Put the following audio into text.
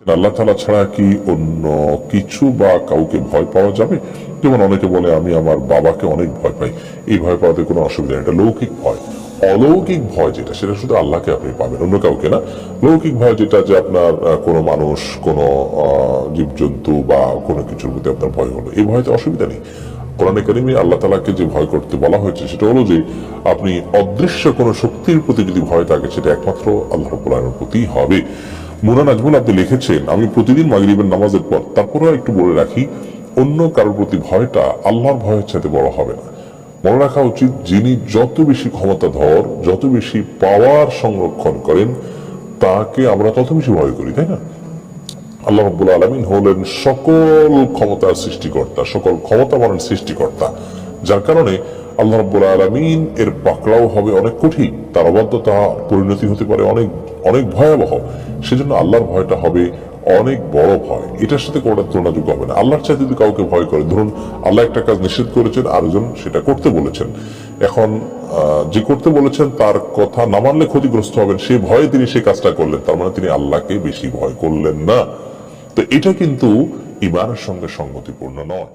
আল্লাহ তালা ছাড়া কি অন্য কিছু বা কাউকে ভয় পাওয়া যাবে? যেমন অনেকে বলে, আমি আমার বাবাকে অনেক ভয় পাই। এই ভয় পাওয়াতে কোনো অসুবিধা নেই। এটা লৌকিক ভয়। অলৌকিক ভয় যেটা, সেটা শুধু আল্লাহকে আপনি পাবেন, অন্য কাউকে না। লৌকিক ভয় যেটা, যে আপনার কোনো মানুষ, কোনো জীবজন্তু বা কোনো কিছুর প্রতি আপনার ভয় হলো, এই ভয়তে অসুবিধা নেই। কোরআন কারিমে আল্লাহ তালাকে যে ভয় করতে বলা হয়েছে, সেটা হলো যে, আপনি অদৃশ্য কোনো শক্তির প্রতি যদি ভয় থাকে, সেটা একমাত্র আল্লাহ কোরআনের প্রতি হবে। মুনা নাজমুল আপনি লিখেছেন, আমি প্রতিদিন মাগরিবের নামাজের পর, তারপরেও একটু বলে রাখি, অন্য কারোর প্রতি ভয়টা আল্লাহর ভয়ের সাথে বড় হবে না। মনে রাখা উচিত, যিনি যত বেশি ক্ষমতাধর, যত বেশি পাওয়ার সংরক্ষণ করেন, তাকে আমরা তত বেশি ভয় করি, তাই না? আল্লাহ রব্বুল আলমিন হলেন সকল ক্ষমতার সৃষ্টিকর্তা, সকল ক্ষমতাবানের সৃষ্টিকর্তা, যার কারণে আল্লাহ রব্বুল আলমিন এর পাকড়াও হবে অনেক কঠিন, তার অবাধ্যতা পরিণতি হতে পারে অনেক অনেক ভয়াবহ। সেজন্য আল্লাহর ভয়টা হবে অনেক বড় ভয়। এটার সাথে কোনটা তুলনাযোগ্য হবে না। আল্লাহর চাইতে যদি কাউকে ভয় করে, ধরুন আল্লাহ একটা কাজ নিষেধ করেছেন, আরেকজন সেটা করতে বলেছেন। এখন যে করতে বলেছেন, তার কথা না মানলে ক্ষতিগ্রস্ত হবেন। সে ভয়ে তিনি সেই কাজটা করলেন, তার মানে তিনি আল্লাহকে বেশি ভয় করলেন না। তো এটা কিন্তু ইমানের সঙ্গে সঙ্গতিপূর্ণ নয়।